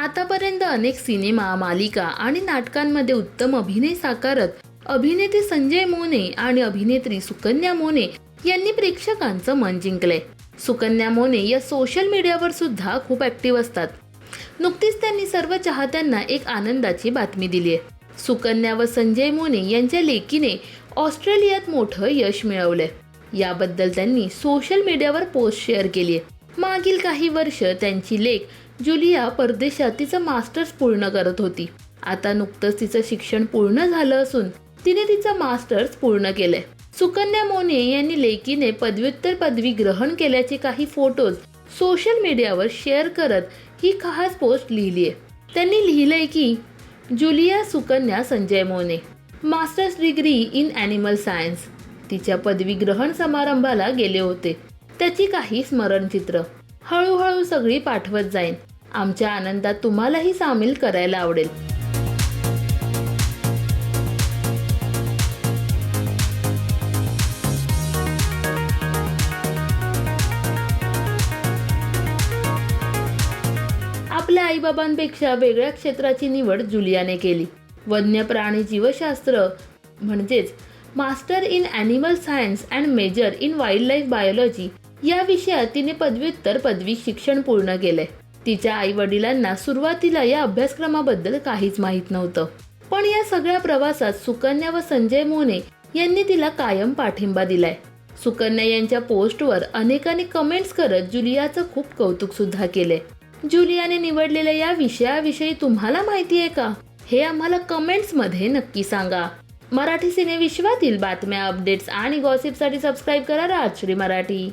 आतापर्यंत अनेक सिनेमा मालिका आणि नाटकांमध्ये उत्तम अभिनय साकारत अभिनेते संजय मोने आणि अभिनेत्री सुकन्या मोने यांनी प्रेक्षकांचं मन जिंकले सुकन्या मोने या सोशल मीडियावर सुद्धा खूप ऍक्टिव्ह असतात. नुकतीच त्यांनी सर्व चाहत्यांना एक आनंदाची बातमी दिली आहे सुकन्या व संजय मोने यांच्या लेकीने ऑस्ट्रेलियात मोठं यश मिळवलंय. याबद्दल त्यांनी सोशल मीडियावर पोस्ट शेअर केली आहे मागील काही वर्ष त्यांची लेख जुलिया परदेशात तिचं मास्टर्स पूर्ण करत होती. आता नुकतंच तिचं शिक्षण पूर्ण झालं असून तिने तिचं मास्टर्स पूर्ण केलंय. सुकन्या मोने यांनी लेकीने पदव्युत्तर पदवी ग्रहण केल्याचे काही फोटोज सोशल मीडियावर शेअर करत ही खास पोस्ट लिहिली आहे त्यांनी लिहिलंय की Julia Sukanya Sanjay Mone masters degree in animal science. तिच्या पदवी ग्रहण समारंभाला गेले होते. त्याची काही स्मरणचित्र. हळूहळू सगळी पाठवत जाईन. आमच्या आनंदात तुम्हालाही सामील करायला आवडेल. आपल्या आईबाबांपेक्षा वेगळ्या क्षेत्राची निवड जुलियाने केली. वन्य प्राणी जीवशास्त्र म्हणजेच master in animal science and major in wild life biology या विषयात तिने पदव्युत्तर पदवी शिक्षण पूर्ण केलंय. तिच्या आई वडिलांना सुरुवातीला या अभ्यासक्रमाबद्दल काहीच माहीत नव्हतं. पण या सगळ्या प्रवासात सुकन्या व संजय मोने यांनी तिला कायम पाठिंबा दिलाय. सुकन्या यांच्या पोस्टवर अनेकांनी कमेंट्स करत जुलियाचं खूप कौतुक सुद्धा केले जुलियाने निवडलेल्या या विषयाविषयी तुम्हाला माहिती आहे का? हे आम्हाला कमेंट्समध्ये नक्की सांगा. मराठी सिने विश्वातील बातम्या अपडेट्स आणि गॉसिपसाठी सबस्क्राईब करा राजश्री मराठी.